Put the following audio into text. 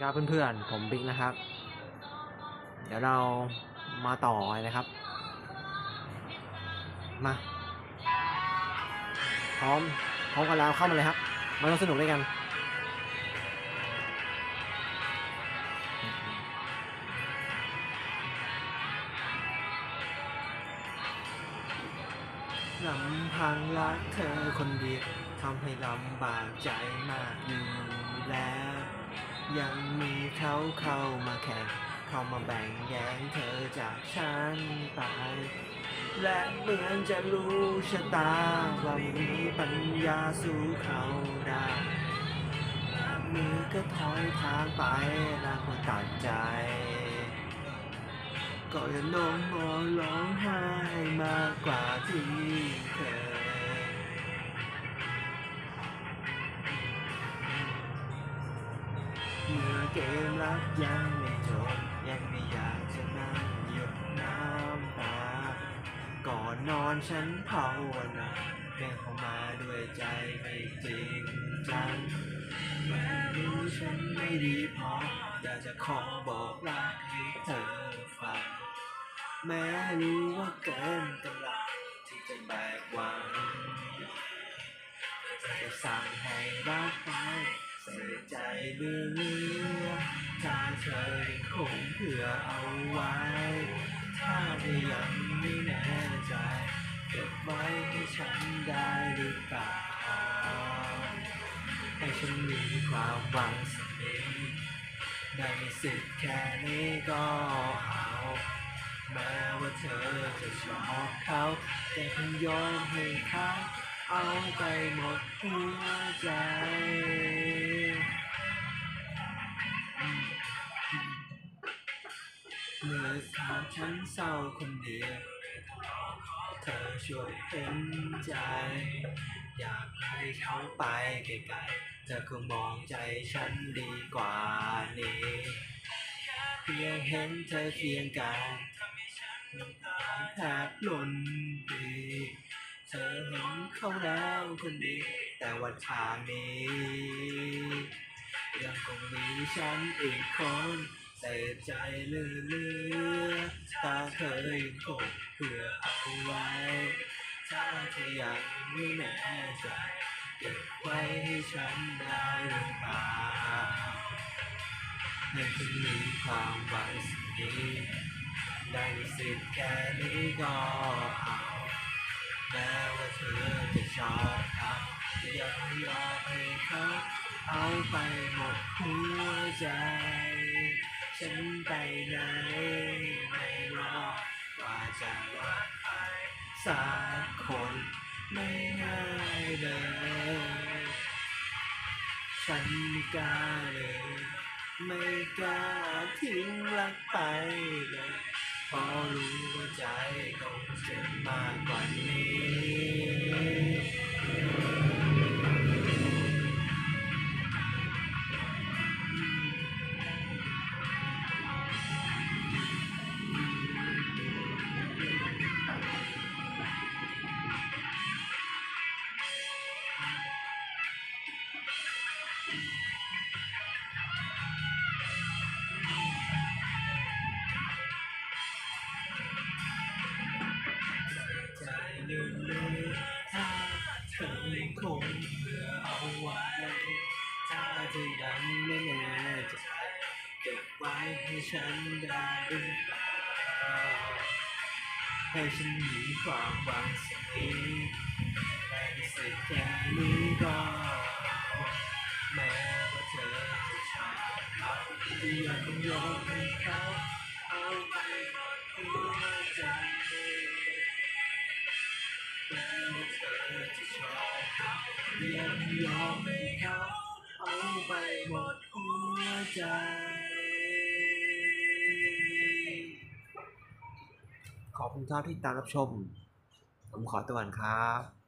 ครับเพื่อนๆ ผมบิ๊กนะครับ เดี๋ยวเรามาต่อนะครับ มา พร้อม พร้อมกันแล้วเข้ามาเลยครับ มาร่วมสนุกด้วยกัน ลำพังรักเธอคนเดียว ทำให้ลำบากใจมากอยู่แล้ว ยังมีเขาเข้ามาแข่งเข้ามาแบ่งแย่งเธอจากฉันไปและเหมือนจะรู้ชะตาว่าม่มีปัญญาสู้เขาได้มือก็ถอยทางไปแล้วก็ตัดใจ ก็ยังน้องมอร้องไห้มากกว่าที่ เกมรักยังไม่จบยังไม่อยากจะนั่งหยดน้ำตา ก่อนนอนฉันภาวนาแม่เข้ามาด้วยใจไม่จริงจังแม้รู้ฉันไม่ดีพออยากจะขอบอกรักให้เธอฟังแม้รู้ว่าเกินกำลังที่จะแบกวังจะสั่งให้รักไปใส่ใจเหลือ ถ้าเธอยังคงเผื่อเอาไว้ ถ้าเธอยังไม่แน่ใจ เก็บไว้ให้ฉันได้หรือเปล่า ให้ฉันมีความหวังสักนิดได้มีสิทธิ์แค่นี้ก็เอาแม้ว่าเธอจะชอบเขา แต่คงยอมให้เขาเอาไปหมดหัวใจ เมื่อขาฉันเศร้าคนเดียว เธอช่วยเห็นใจ อยากให้เขาไปไกลๆเธอคงมองใจฉันดีกว่านี้ เพียงเห็นเธอเคียงกายน้ำตาแทบหล่นปีเธอเห็นเขาแล้วคนดี แต่ว่าทางนี้ ยังคงมีฉันอีกคน เสียใจเลือๆถ้าเธอยังคงเผื่อเอาไว้ ถ้าเธอยังไม่แน่ใจเก็บไว้ให้ฉันได้หรือเปล่าให้ฉันมีความหวังสักนิดได้สิทธิ์แค่นี้ก็เอาแม้ว่าเธอจะชอบเขายังยอมให้เขาเอาไปหมดหัวใจ ฉันไปไหนไม่รอดว่าจะรักใครสักคนไม่ง่ายเลยฉันไม่กล้าเลย ไม่กล้าทิ้งรักไปเลยเพราะรู้ว่าใจคงเจ็บมากกว่านี้ ว้ถ้าเธอยังไม่แน่ใจเก็บไว้ให้ฉันได้หรือเปล่าให้ฉันมีความหวังสักนิดได้สิทธิ์แค่นี้ก็แม้ว่าเธอจะชอบเขาที่ยังยอมให้เขาเอาไปหมดหัวใจ อบเขายังยอมให้เขาเอาไปหมดหัวใจขอบคุณครับที่ตามรับชม ผมขอตัวก่อนครับ